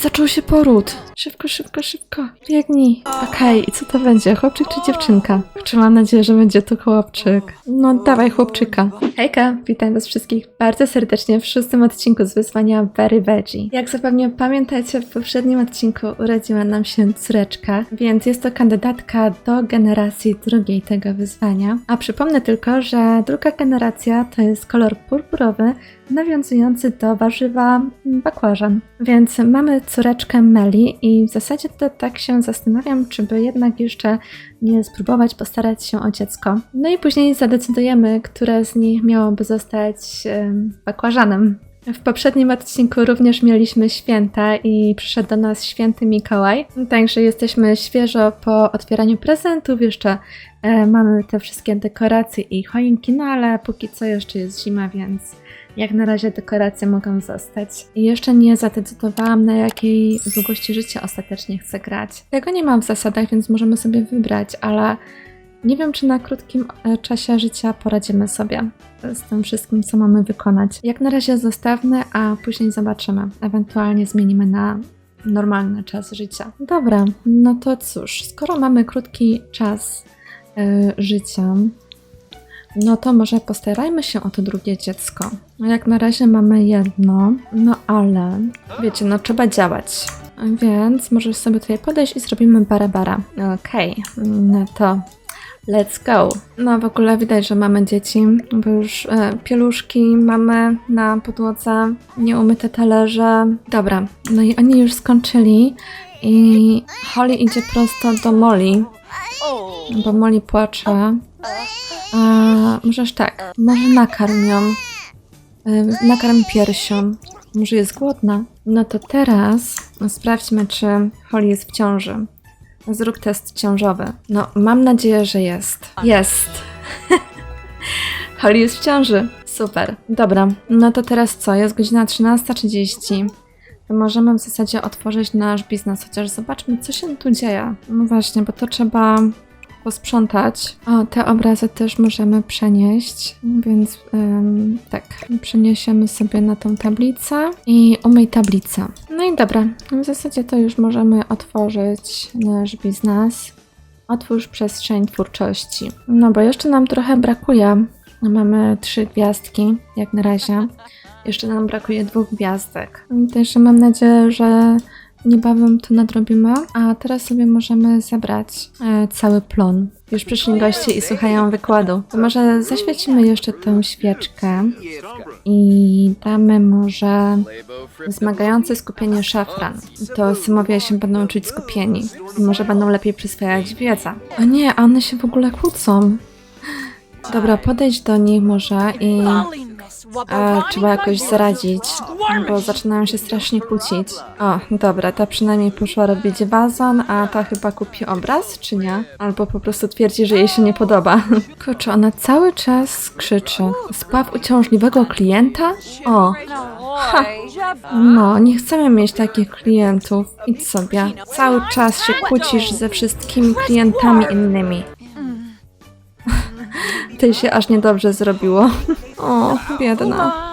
zaczął się poród. Szybko, szybko, szybko. Biegnij. Okej, i co to będzie? Chłopczyk czy dziewczynka? Czy mam nadzieję, że będzie to chłopczyk. No, dawaj chłopczyka. Hejka, witam was wszystkich bardzo serdecznie w szóstym odcinku z wyzwania Very Veggie. Jak zapewne pamiętacie, w poprzednim odcinku urodziła nam się córeczka, więc jest to kandydatka do generacji drugiej tego wyzwania. A przypomnę tylko, że druga generacja to jest kolor purpurowy, nawiązujący do warzywa bakłażan. Więc mamy córeczkę Meli i w zasadzie to tak się zastanawiam, czy by jednak jeszcze nie spróbować postarać się o dziecko. No i później zadecydujemy, które z nich miałoby zostać em, bakłażanem. W poprzednim odcinku również mieliśmy święta i przyszedł do nas święty Mikołaj, także jesteśmy świeżo po otwieraniu prezentów, jeszcze e, mamy te wszystkie dekoracje i choinki, no ale póki co jeszcze jest zima, więc jak na razie dekoracje mogą zostać. Jeszcze nie zadecydowałam, na jakiej długości życia ostatecznie chcę grać. Tego nie mam w zasadach, więc możemy sobie wybrać, ale nie wiem, czy na krótkim e, czasie życia poradzimy sobie z tym wszystkim, co mamy wykonać. Jak na razie zostawmy, a później zobaczymy. Ewentualnie zmienimy na normalny czas życia. Dobra, no to cóż, skoro mamy krótki czas e, życia, no to może postarajmy się o to drugie dziecko. No jak na razie mamy jedno, no ale wiecie, no trzeba działać. Więc możesz sobie tutaj podejść i zrobimy bara-bara. Okej, no to let's go. No w ogóle widać, że mamy dzieci, bo już e, pieluszki mamy na podłodze, nieumyte talerze. Dobra, no i oni już skończyli i Holly idzie prosto do Molly, bo Molly płacze. A, możesz tak, może nakarm ją. Y, Nakarm piersią. Może jest głodna? No to teraz sprawdźmy, czy Holly jest w ciąży. Zrób test ciążowy. No, mam nadzieję, że jest. Jest! Holly jest w ciąży. Super. Dobra, no to teraz co? Jest godzina 13.30. To możemy w zasadzie otworzyć nasz biznes, chociaż zobaczmy, co się tu dzieje. No właśnie, bo to trzeba posprzątać. O, te obrazy też możemy przenieść, więc em, tak, przeniesiemy sobie na tą tablicę i umyj tablicę. No i dobra, w zasadzie to już możemy otworzyć nasz biznes. Otwórz przestrzeń twórczości. No bo jeszcze nam trochę brakuje. Mamy trzy gwiazdki, jak na razie. Jeszcze nam brakuje dwóch gwiazdek. Także mam nadzieję, że niebawem to nadrobimy. A teraz sobie możemy zebrać e, cały plon. Już przyszli goście i słuchają wykładu. To może zaświecimy jeszcze tę świeczkę i damy może wzmagające skupienie szafran. To symowie się będą czuć skupieni. I może będą lepiej przyswajać wiedzę. O nie, one się w ogóle kłócą. Dobra, podejdź do nich może i e, trzeba jakoś zaradzić, bo zaczynają się strasznie kłócić. O, dobra, ta przynajmniej poszła robić wazon, a ta chyba kupi obraz, czy nie? Albo po prostu twierdzi, że jej się nie podoba. Kurczę, ona cały czas krzyczy. Spaw uciążliwego klienta? O, ha. No, nie chcemy mieć takich klientów. Idź sobie. Cały czas się kłócisz ze wszystkimi klientami innymi. Tej się aż niedobrze zrobiło. O, biedna.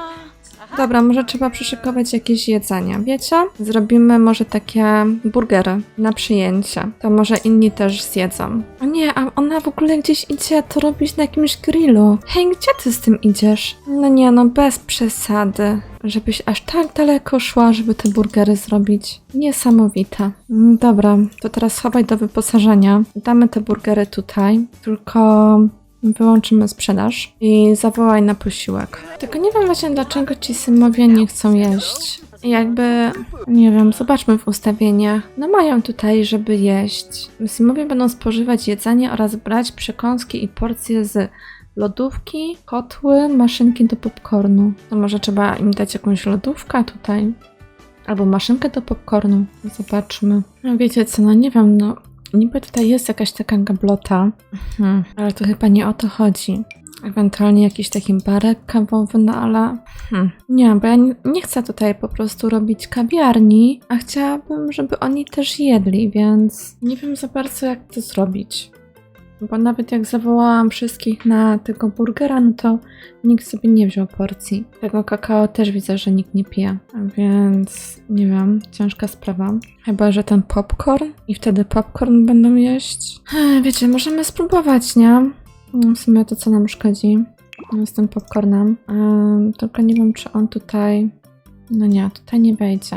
Dobra, może trzeba przyszykować jakieś jedzenie, wiecie? Zrobimy może takie burgery na przyjęcie. To może inni też zjedzą. O nie, a ona w ogóle gdzieś idzie to robić na jakimś grillu. Hej, gdzie ty z tym idziesz? No nie, no bez przesady. Żebyś aż tak daleko szła, żeby te burgery zrobić. Niesamowite. Mm, Dobra, to teraz schowaj do wyposażenia. Damy te burgery tutaj, tylko wyłączymy sprzedaż i zawołaj na posiłek. Tylko nie wiem właśnie dlaczego ci symowie nie chcą jeść. Jakby, nie wiem, zobaczmy w ustawieniach. No mają tutaj, żeby jeść. Symowie będą spożywać jedzenie oraz brać przekąski i porcje z lodówki, kotły, maszynki do popcornu. No może trzeba im dać jakąś lodówkę tutaj. Albo maszynkę do popcornu. Zobaczmy. No wiecie co, no nie wiem, no niby tutaj jest jakaś taka gablota, mhm. ale to chyba nie o to chodzi. Ewentualnie jakiś taki barek kawowy, no ale hmm. nie, bo ja nie, nie chcę tutaj po prostu robić kawiarni, a chciałabym, żeby oni też jedli, więc nie wiem za bardzo jak to zrobić. Bo nawet jak zawołałam wszystkich na tego burgera, no to nikt sobie nie wziął porcji. Tego kakao też widzę, że nikt nie pije. Więc nie wiem, ciężka sprawa. Chyba, że ten popcorn i wtedy popcorn będą jeść. Wiecie, możemy spróbować, nie? No, W sumie to co nam szkodzi no, z tym popcornem. Tylko nie wiem, czy on tutaj. No nie, tutaj nie wejdzie.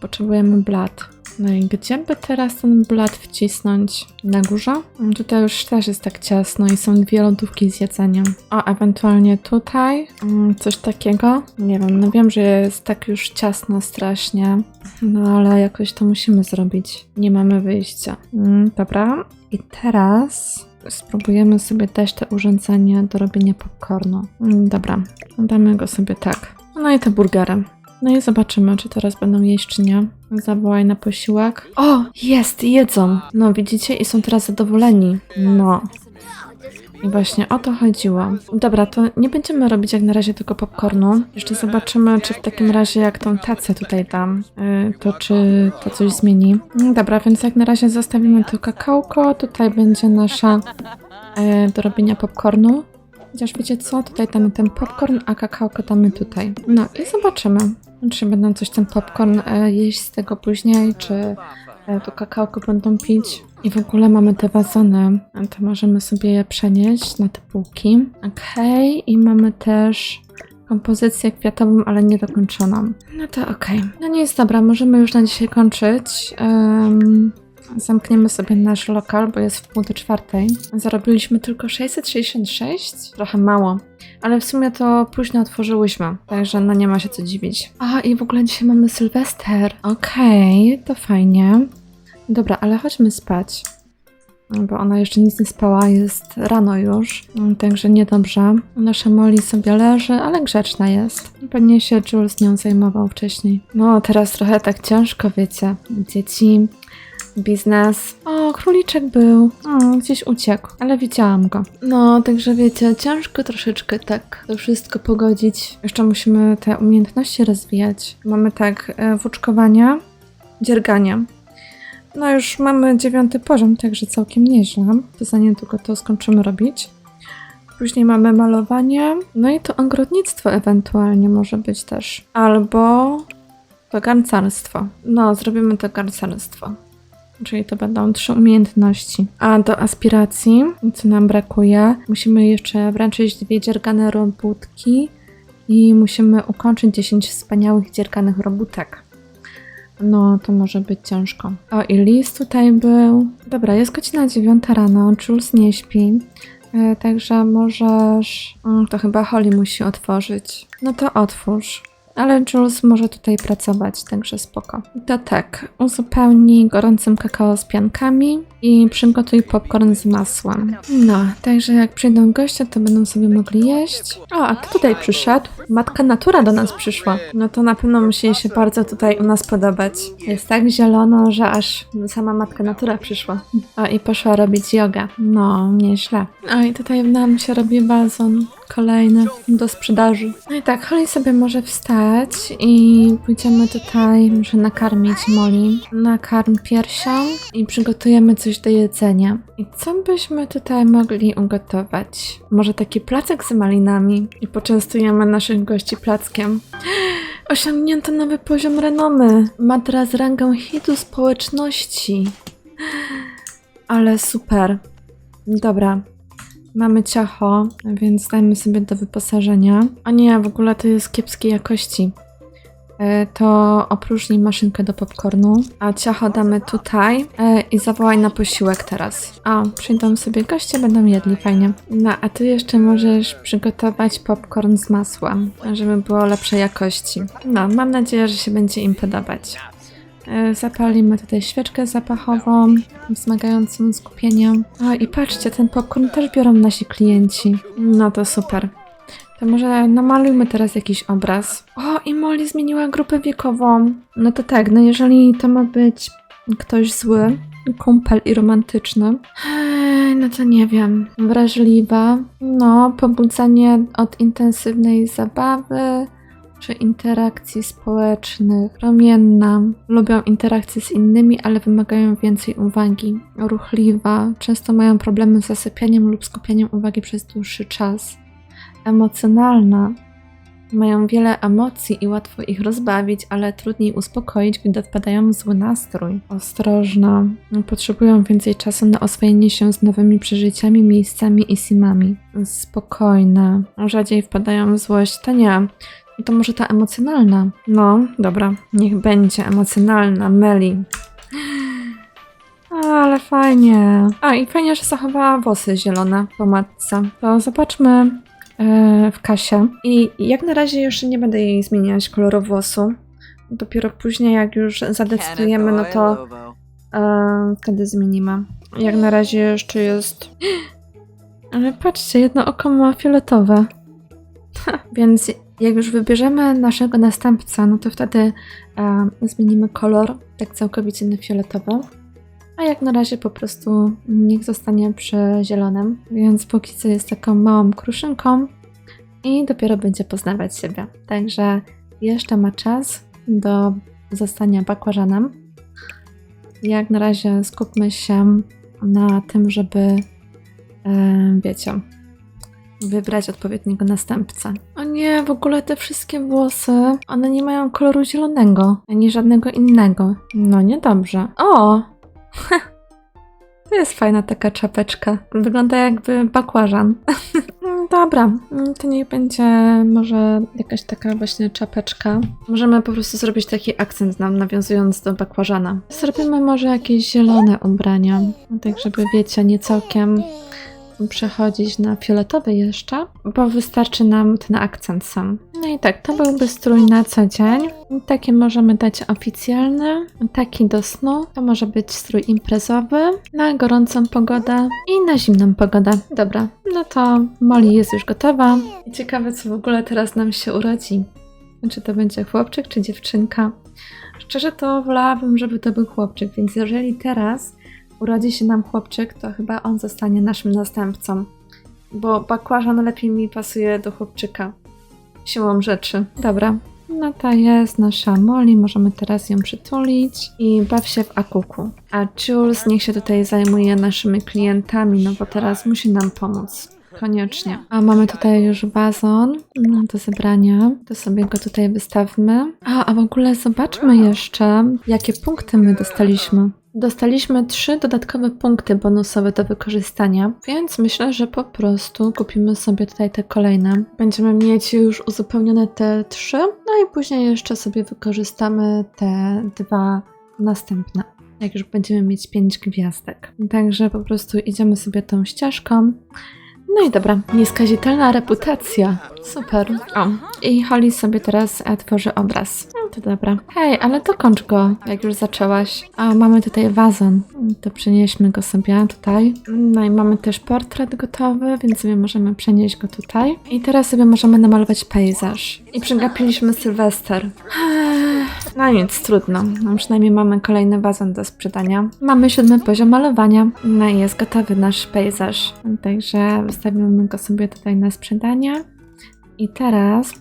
Potrzebujemy blat. No i gdzie by teraz ten blat wcisnąć? Na górze? Tutaj już też jest tak ciasno i są dwie lodówki z jedzeniem. O, ewentualnie tutaj mm, coś takiego. Nie wiem, no wiem, że jest tak już ciasno strasznie. No ale jakoś to musimy zrobić. Nie mamy wyjścia. Mm, dobra. I teraz spróbujemy sobie dać te urządzenie do robienia popcornu. Mm, dobra, damy go sobie tak. No i te burgery. No i zobaczymy, czy teraz będą jeść, czy nie. Zawołaj na posiłek. O, jest, jedzą. No, widzicie? I są teraz zadowoleni. No. I właśnie o to chodziło. Dobra, to nie będziemy robić jak na razie tylko popcornu. Jeszcze zobaczymy, czy w takim razie jak tą tacę tutaj dam, yy, to czy to coś zmieni. No Dobra, więc jak na razie zostawimy to kakałko. Tutaj będzie nasza yy, do robienia popcornu. Chociaż wiecie co, tutaj damy ten popcorn, a kakałko damy tutaj. No i zobaczymy, czy będą coś ten popcorn e, jeść z tego później, czy e, to kakałko będą pić. I w ogóle mamy te wazony, to możemy sobie je przenieść na te półki. Okej, i mamy też kompozycję kwiatową, ale niedokończoną. No to okej. No nie jest dobra, możemy już na dzisiaj kończyć. Em, Zamkniemy sobie nasz lokal, bo jest w pół do czwartej. Zarobiliśmy tylko 666? Trochę mało. Ale w sumie to późno otworzyłyśmy, także no nie ma się co dziwić. A i w ogóle dzisiaj mamy Sylwester. Okej, to fajnie. Dobra, ale chodźmy spać. Bo ona jeszcze nic nie spała, jest rano już, także niedobrze. Nasza Molly sobie leży, ale grzeczna jest. Pewnie się Jules nią zajmował wcześniej. No, teraz trochę tak ciężko, wiecie. Dzieci, biznes. O, króliczek był. O, gdzieś uciekł, ale widziałam go. No, także wiecie, ciężko troszeczkę tak to wszystko pogodzić. Jeszcze musimy te umiejętności rozwijać. Mamy tak, e, włóczkowanie, dzierganie. No już mamy dziewiąty poziom, także całkiem nieźle. To za niedługo to skończymy robić. Później mamy malowanie, no i to ogrodnictwo ewentualnie może być też. Albo to garncarstwo. No, zrobimy to garncarstwo. Czyli to będą trzy umiejętności. A do aspiracji, co nam brakuje, musimy jeszcze wręczyć dwie dziergane robótki i musimy ukończyć 10 wspaniałych dzierganych robótek. No, to może być ciężko. O, i list tutaj był. Dobra, jest godzina 9 rano, Jules nie śpi. E, także możesz. Mm, to chyba Holly musi otworzyć. No to otwórz. Ale Jules może tutaj pracować, także spoko. To tak, uzupełnij gorącym kakao z piankami i przygotuj popcorn z masłem. No, także jak przyjdą goście, to będą sobie mogli jeść. O, a kto tutaj przyszedł? Matka Natura do nas przyszła. No to na pewno musi się bardzo tutaj u nas podobać. Jest tak zielono, że aż sama Matka Natura przyszła. O, i poszła robić jogę. No, nieźle. O, i tutaj nam się robi wazon kolejny do sprzedaży. No i tak, Holly sobie może wstać i pójdziemy tutaj, muszę nakarmić Molly. Nakarm piersią i przygotujemy coś do jedzenia. I co byśmy tutaj mogli ugotować? Może taki placek z malinami i poczęstujemy naszych gości plackiem. Osiągnięto nowy poziom renomy. Ma teraz rangę hitu społeczności. Ale super. Dobra, Mamy ciacho, więc dajmy sobie do wyposażenia. A nie, w ogóle to jest kiepskiej jakości. E, To opróżnij maszynkę do popcornu, a ciacho damy tutaj e, i zawołaj na posiłek teraz. A, przyjdą sobie goście, będą jedli, fajnie. No, a ty jeszcze możesz przygotować popcorn z masłem, żeby było lepszej jakości. No, mam nadzieję, że się będzie im podobać. E, Zapalimy tutaj świeczkę zapachową, wzmagającą skupienie. A i patrzcie, ten popcorn też biorą nasi klienci. No to super. To może namalujmy teraz jakiś obraz. O, i Molly zmieniła grupę wiekową. No to tak, no jeżeli to ma być ktoś zły, kumpel i romantyczny, no to nie wiem. Wrażliwa, no, pobudzenie od intensywnej zabawy, Czy interakcji społecznych. Promienna. Lubią interakcje z innymi, ale wymagają więcej uwagi. Ruchliwa. Często mają problemy z zasypianiem lub skupianiem uwagi przez dłuższy czas. Emocjonalna. Mają wiele emocji i łatwo ich rozbawić, ale trudniej uspokoić, gdy wpadają w zły nastrój. Ostrożna. Potrzebują więcej czasu na oswojenie się z nowymi przeżyciami, miejscami i simami. Spokojna. Rzadziej wpadają w złość. To nie. To może ta emocjonalna. No, dobra. Niech będzie emocjonalna. Meli. Ale fajnie. A i fajnie, że zachowała włosy zielone po matce. To zobaczmy e, w kasie. I jak na razie jeszcze nie będę jej zmieniać koloru włosu. Dopiero później, jak już zadecydujemy, no to e, wtedy zmienimy. Jak na razie jeszcze jest. Ale patrzcie, jedno oko ma fioletowe. Więc jak już wybierzemy naszego następcę, no to wtedy e, zmienimy kolor tak całkowicie na fioletowy. A jak na razie po prostu niech zostanie przy zielonym. Więc póki co jest taką małą kruszynką i dopiero będzie poznawać siebie. Także jeszcze ma czas do zostania bakłażanem. Jak na razie skupmy się na tym, żeby e, wiecie, wybrać odpowiedniego następcę. O nie, w ogóle te wszystkie włosy, one nie mają koloru zielonego, ani żadnego innego. No niedobrze. O! To jest fajna taka czapeczka. Wygląda jakby bakłażan. Mm, Dobra, mm, to niech będzie może jakaś taka właśnie czapeczka. Możemy po prostu zrobić taki akcent nam nawiązując do bakłażana. Zrobimy może jakieś zielone ubrania, tak żeby wiecie, nie całkiem przechodzić na fioletowy jeszcze, bo wystarczy nam ten akcent sam. No i tak, to byłby strój na co dzień. Taki możemy dać oficjalny, taki do snu. To może być strój imprezowy, na gorącą pogodę i na zimną pogodę. Dobra, no to Molly jest już gotowa. Ciekawe, co w ogóle teraz nam się urodzi. Czy to będzie chłopczyk, czy dziewczynka? Szczerze to wolałabym, żeby to był chłopczyk, więc jeżeli teraz urodzi się nam chłopczyk, to chyba on zostanie naszym następcą. Bo bakłażan lepiej mi pasuje do chłopczyka. Siłą rzeczy. Dobra. No to jest nasza Molly, możemy teraz ją przytulić i baw się w akuku. A Jules niech się tutaj zajmuje naszymi klientami, no bo teraz musi nam pomóc. Koniecznie. A mamy tutaj już wazon no, do zebrania. To sobie go tutaj wystawmy. A, a w ogóle zobaczmy jeszcze, jakie punkty my dostaliśmy. Dostaliśmy trzy dodatkowe punkty bonusowe do wykorzystania, więc myślę, że po prostu kupimy sobie tutaj te kolejne. Będziemy mieć już uzupełnione te trzy, no i później jeszcze sobie wykorzystamy te dwa następne. Jak już będziemy mieć pięć gwiazdek. Także po prostu idziemy sobie tą ścieżką. No i dobra, nieskazitelna reputacja. Super. O, i Holly sobie teraz tworzy obraz. To dobra. Hej, ale dokończ go, jak już zaczęłaś. A, mamy tutaj wazon. To przenieśmy go sobie tutaj. No i mamy też portret gotowy, więc sobie możemy przenieść go tutaj. I teraz sobie możemy namalować pejzaż. I przegapiliśmy Sylwester. No nic, trudno. No, przynajmniej mamy kolejny wazon do sprzedania. Mamy siódmy poziom malowania. No i jest gotowy nasz pejzaż. Także wystawimy go sobie tutaj na sprzedanie. I teraz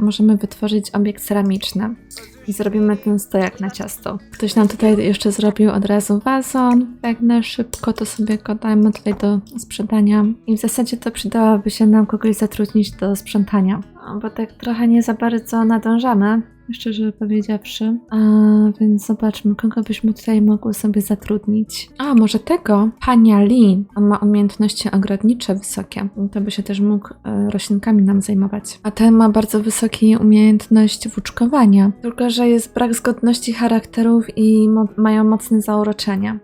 możemy wytworzyć obiekt ceramiczny. I zrobimy ten stojak na ciasto. Ktoś nam tutaj jeszcze zrobił od razu wazon. Tak na szybko to sobie go tutaj do sprzedania. I w zasadzie to przydałoby się nam kogoś zatrudnić do sprzątania. No, Bo tak trochę nie za bardzo nadążamy szczerze powiedziawszy. A więc zobaczmy, kogo byśmy tutaj mogły sobie zatrudnić. A, może tego? Pania Lee. On ma umiejętności ogrodnicze wysokie. To by się też mógł e, roślinkami nam zajmować. A ten ma bardzo wysokie umiejętność włóczkowania. Tylko, że jest brak zgodności charakterów i mo- mają mocne zauroczenia.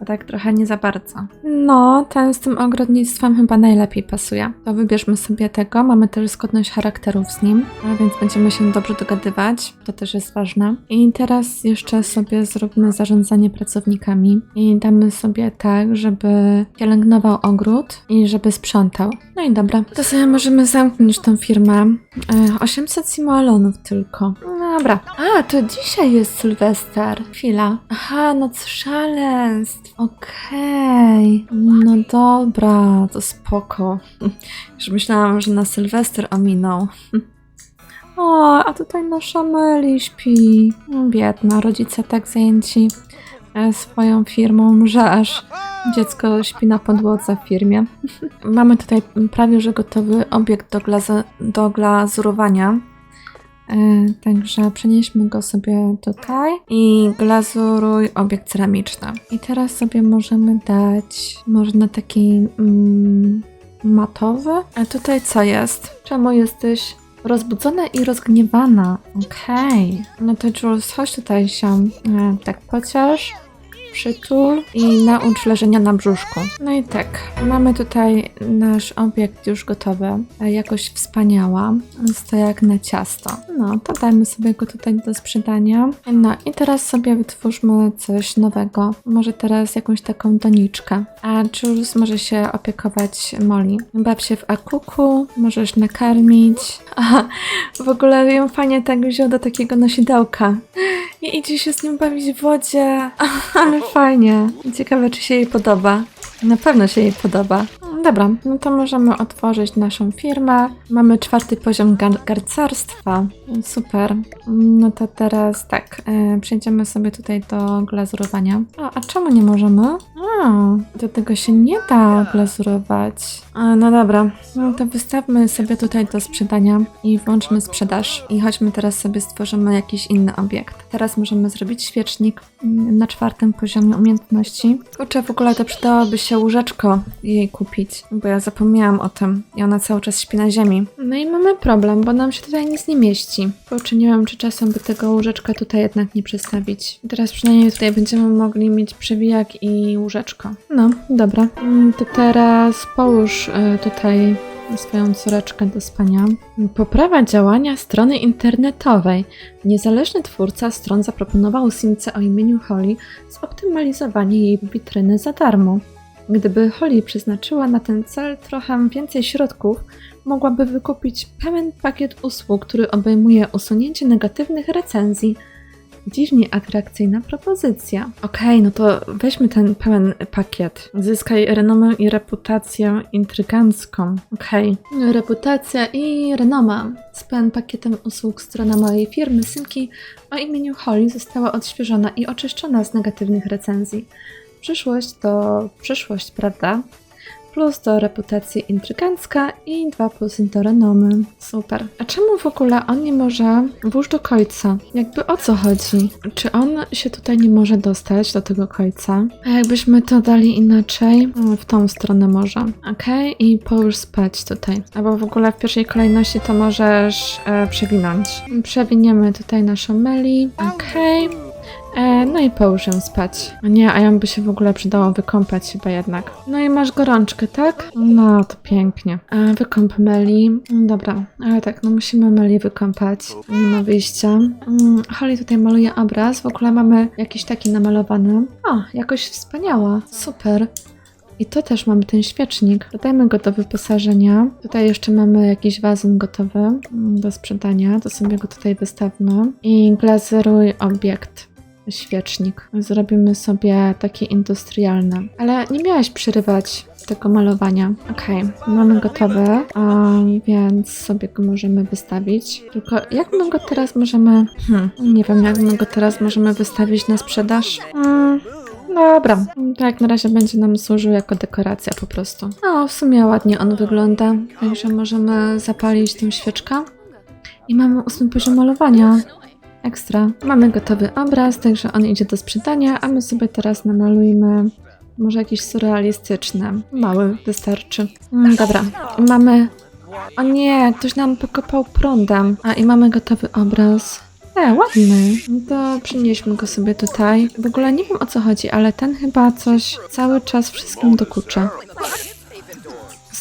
A tak trochę nie za bardzo. No, ten z tym ogrodnictwem chyba najlepiej pasuje. To wybierzmy sobie tego. Mamy też zgodność charakterów z nim, więc będziemy się dobrze dogadywać. To też jest ważne. I teraz jeszcze sobie zróbmy zarządzanie pracownikami i damy sobie tak, żeby pielęgnował ogród i żeby sprzątał. No i dobra. To sobie możemy zamknąć tą firmę. E, 800 simoalonów tylko. No Dobra. A, to dzisiaj jest Sylwester. Chwila. Aha, noc szaleństw. Okej. No dobra, to spoko. Już myślałam, że na Sylwester ominął. O, a tutaj nasza Meli śpi. Biedna, rodzice tak zajęci e, swoją firmą, że aż dziecko śpi na podłodze w firmie. Mamy tutaj prawie że gotowy obiekt do, glaza- do glazurowania. E, Także przenieśmy go sobie tutaj i glazuruj obiekt ceramiczny. I teraz sobie możemy dać może na taki mm, matowy. A tutaj co jest? Czemu jesteś rozbudzona i rozgniewana? Okej. No to Jules, chodź tutaj się e, tak pociesz przytul i naucz leżenia na brzuszku. No i tak, mamy tutaj nasz obiekt już gotowy. Jakość wspaniała. Jest to jak na ciasto. No, to dajmy sobie go tutaj do sprzedania. No i teraz sobie wytwórzmy coś nowego. Może teraz jakąś taką doniczkę. A Jules może się opiekować Molly. Baw się w akuku, możesz nakarmić. Aha, w ogóle ją fajnie tak wziął do takiego nosidełka. I idzie się z nim bawić w wodzie. Ale fajnie. Ciekawe, czy się jej podoba. Na pewno się jej podoba. Dobra, no to możemy otworzyć naszą firmę. Mamy czwarty poziom gar garcarstwa. Super. No to teraz tak, e, przejdziemy sobie tutaj do glazurowania. A czemu nie możemy? A, do tego się nie da glazurować. No dobra, no to wystawmy sobie tutaj do sprzedania i włączmy sprzedaż. I chodźmy teraz sobie stworzymy jakiś inny obiekt. Teraz możemy zrobić świecznik mm, na czwartym poziomie umiejętności. Kurczę, w ogóle to przydałoby się łóżeczko jej kupić, bo ja zapomniałam o tym i ona cały czas śpi na ziemi. No i mamy problem, bo nam się tutaj nic nie mieści. Wiem, czy czasem by tego łóżeczka tutaj jednak nie przestawić. Teraz przynajmniej tutaj będziemy mogli mieć przewijak i łóżeczko. No, dobra. Mm, To teraz połóż y, tutaj swoją córeczkę do spania. Poprawa działania strony internetowej. Niezależny twórca stron zaproponował Simce o imieniu Holly zoptymalizowanie jej witryny za darmo. Gdyby Holly przeznaczyła na ten cel trochę więcej środków, mogłaby wykupić pełen pakiet usług, który obejmuje usunięcie negatywnych recenzji. Dziwnie atrakcyjna propozycja. Okej, no to weźmy ten pełen pakiet. Zyskaj renomę i reputację intrygancką. Okej. Reputacja i renoma. Z pełen pakietem usług strona mojej firmy Synki o imieniu Holly została odświeżona i oczyszczona z negatywnych recenzji. Przyszłość to przyszłość, prawda? Plus do reputacji intrygancka i 2 plusy do renomy. Super. A czemu w ogóle on nie może włóż do końca? Jakby o co chodzi? Czy on się tutaj nie może dostać do tego końca? A jakbyśmy to dali inaczej? W tą stronę może. Okej, i połóż spać tutaj. Albo w ogóle w pierwszej kolejności to możesz e, przewinąć. Przewiniemy tutaj naszą Meli. Okej. E, no i połóż ją spać. Nie, a ją by się w ogóle przydało wykąpać chyba jednak. No i masz gorączkę, tak? No, to pięknie. E, wykąp Meli. Mm, Dobra, ale tak, no musimy Meli wykąpać. Nie ma wyjścia. Mm, Holly tutaj maluje obraz. W ogóle mamy jakiś taki namalowany. O, jakoś wspaniała. Super. I to też mamy ten świecznik. Dodajmy go do wyposażenia. Tutaj jeszcze mamy jakiś wazon gotowy mm, do sprzedania. To sobie go tutaj wystawmy. I glazeruj obiekt. Świecznik. Zrobimy sobie takie industrialne. Ale nie miałaś przerywać tego malowania. Okej, mamy gotowe, więc sobie go możemy wystawić. Tylko jak my go teraz możemy... Hmm, nie wiem, jak my go teraz możemy wystawić na sprzedaż? Hmm, Dobra, tak na razie będzie nam służył jako dekoracja po prostu. O, w sumie ładnie on wygląda, także możemy zapalić tę świeczkę. I mamy ósmy poziom malowania. Ekstra. Mamy gotowy obraz, także on idzie do sprzedania, a my sobie teraz namalujmy może jakiś surrealistyczny. Mały wystarczy. Mm, dobra, mamy... O nie, ktoś nam pokopał prądem. A i mamy gotowy obraz. E, ładny. No to przynieśmy go sobie tutaj. W ogóle nie wiem o co chodzi, ale ten chyba coś cały czas wszystkim dokucza.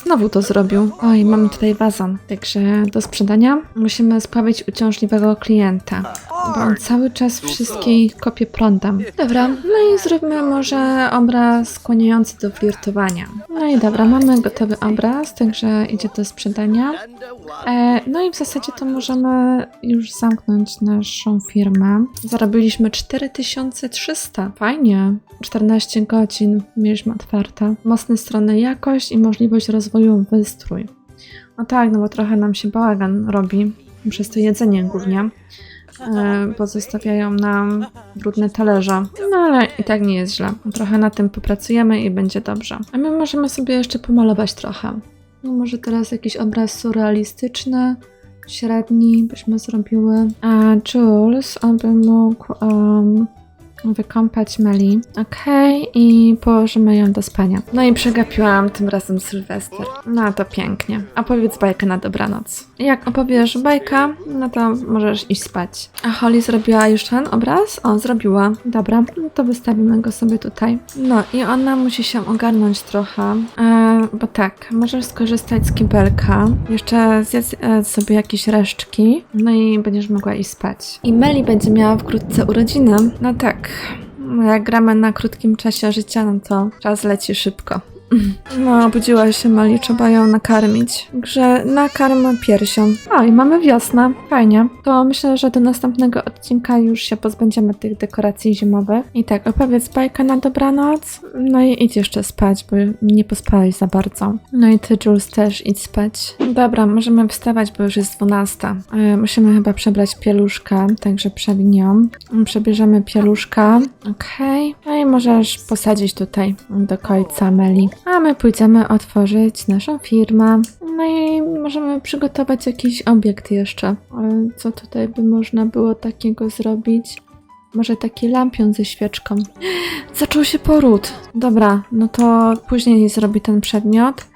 Znowu to zrobił. Oj, mamy tutaj wazon. Także do sprzedania musimy spławić uciążliwego klienta. Bo on cały czas wszystkich kopie prądem. Dobra, no i zróbmy może obraz skłaniający do flirtowania. No i dobra, mamy gotowy obraz, także idzie do sprzedania. E, no i w zasadzie to możemy już zamknąć naszą firmę. Zarobiliśmy 4300. Fajnie. 14 godzin mieliśmy otwarte. Mocne strony jakość i możliwość rozwoju wystrój. No tak, no bo trochę nam się bałagan robi. przez to jedzenie głównie, e, bo zostawiają nam brudne talerze. No ale i tak nie jest źle. Trochę na tym popracujemy i będzie dobrze. A my możemy sobie jeszcze pomalować trochę. No może teraz jakiś obraz surrealistyczny, średni byśmy zrobiły. A Jules, on by mógł um, wykąpać Meli. Okej, i położymy ją do spania. No i przegapiłam tym razem Sylwester. No to pięknie. Opowiedz bajkę na dobranoc. Jak opowiesz bajkę, no to możesz iść spać. A Holly zrobiła już ten obraz? O, zrobiła. Dobra, no to wystawimy go sobie tutaj. No i ona musi się ogarnąć trochę, e, bo tak, możesz skorzystać z kibelka, jeszcze zjedz e, sobie jakieś resztki, no i będziesz mogła iść spać. I Meli będzie miała wkrótce urodziny. No tak, jak gramy na krótkim czasie życia, no to czas leci szybko. No, obudziła się Mali, trzeba ją nakarmić. Grze nakarm piersią. O, i mamy wiosnę. Fajnie. To myślę, że do następnego odcinka już się pozbędziemy tych dekoracji zimowych. I tak, opowiedz bajkę na dobranoc. No i idź jeszcze spać, bo nie pospałeś za bardzo. No i ty, Jules, też idź spać. Dobra, możemy wstawać, bo już jest 12. E, musimy chyba przebrać pieluszkę, także przed nią. Przebierzemy pieluszka. Okej. No i możesz posadzić tutaj do końca Meli. A my pójdziemy otworzyć naszą firmę. No i możemy przygotować jakiś obiekt jeszcze. Co tutaj by można było takiego zrobić? Może taki lampion ze świeczką. Zaczął się poród. Dobra, no to później zrobi ten przedmiot.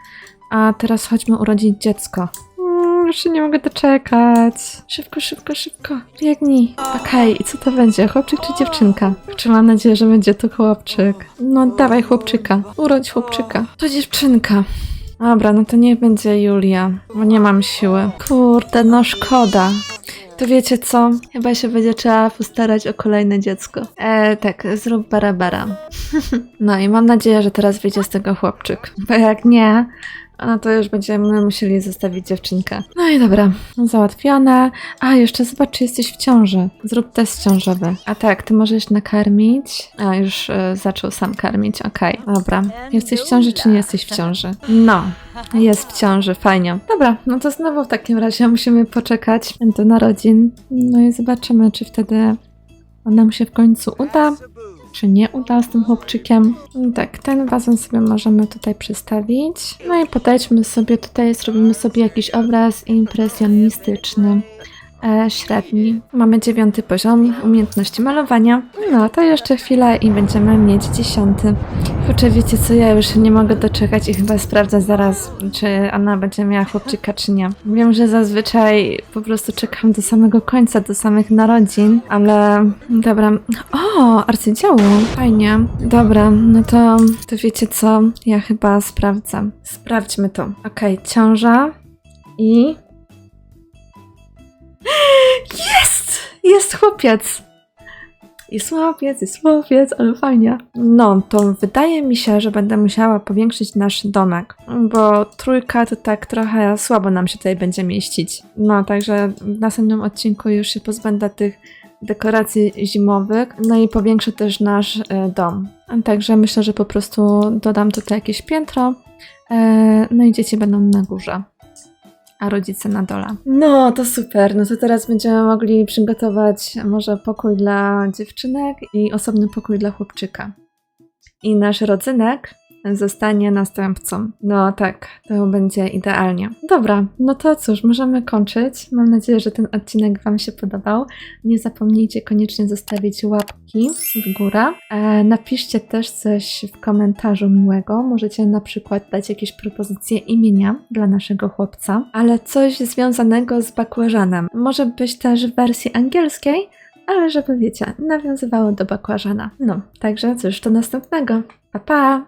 A teraz chodźmy urodzić dziecko. Już się nie mogę doczekać. Szybko, szybko, szybko. Biegnij. Okej, i co to będzie? Chłopczyk czy dziewczynka? Czy mam nadzieję, że będzie to chłopczyk? No dawaj chłopczyka. Urodź chłopczyka. To dziewczynka. Dobra, no to niech będzie Julia, bo nie mam siły. Kurde, no szkoda. To wiecie co? Chyba się będzie trzeba postarać o kolejne dziecko. E, tak, zrób barabara. no i mam nadzieję, że teraz wyjdzie z tego chłopczyk. Bo jak nie, no to już będziemy musieli zostawić dziewczynkę. No i dobra, załatwione. A, jeszcze zobacz, czy jesteś w ciąży. Zrób test ciążowy. A tak, ty możesz nakarmić. A, już e, zaczął sam karmić, okej. Dobra, jesteś w ciąży, czy nie jesteś w ciąży? No, jest w ciąży, fajnie. Dobra, no to znowu w takim razie musimy poczekać do narodzin. No i zobaczymy, czy wtedy nam się w końcu uda, czy nie uda z tym chłopczykiem. Tak, ten wazon sobie możemy tutaj przestawić. No i podejdźmy sobie tutaj, zrobimy sobie jakiś obraz impresjonistyczny. E, średni. Mamy dziewiąty poziom umiejętności malowania. No to jeszcze chwilę i będziemy mieć dziesiąty. Kurczę, wiecie co, ja już nie mogę doczekać i chyba sprawdzę zaraz, czy ona będzie miała chłopczyka, czy nie. Wiem, że zazwyczaj po prostu czekam do samego końca, do samych narodzin, ale dobra. O, arcydzieło, fajnie. Dobra, no to, to wiecie co, ja chyba sprawdzę. Sprawdźmy to. Okej, ciąża i jest! Jest chłopiec! Jest chłopiec, jest chłopiec, ale fajnie. No, to wydaje mi się, że będę musiała powiększyć nasz domek, bo trójka to tak trochę słabo nam się tutaj będzie mieścić. No, także w następnym odcinku już się pozbędę tych dekoracji zimowych, no i powiększę też nasz e, dom. Także myślę, że po prostu dodam tutaj jakieś piętro, e, no i dzieci będą na górze a rodzice na dole. No, to super. No to teraz będziemy mogli przygotować może pokój dla dziewczynek i osobny pokój dla chłopczyka. I nasz rodzynek zostanie następcą. No tak, to będzie idealnie. Dobra, no to cóż, możemy kończyć. Mam nadzieję, że ten odcinek Wam się podobał. Nie zapomnijcie koniecznie zostawić łapki w górę. E, napiszcie też coś w komentarzu miłego. Możecie na przykład dać jakieś propozycje imienia dla naszego chłopca, ale coś związanego z bakłażanem. Może być też w wersji angielskiej, ale żeby wiecie, nawiązywało do bakłażana. No, także cóż, do następnego. Pa pa!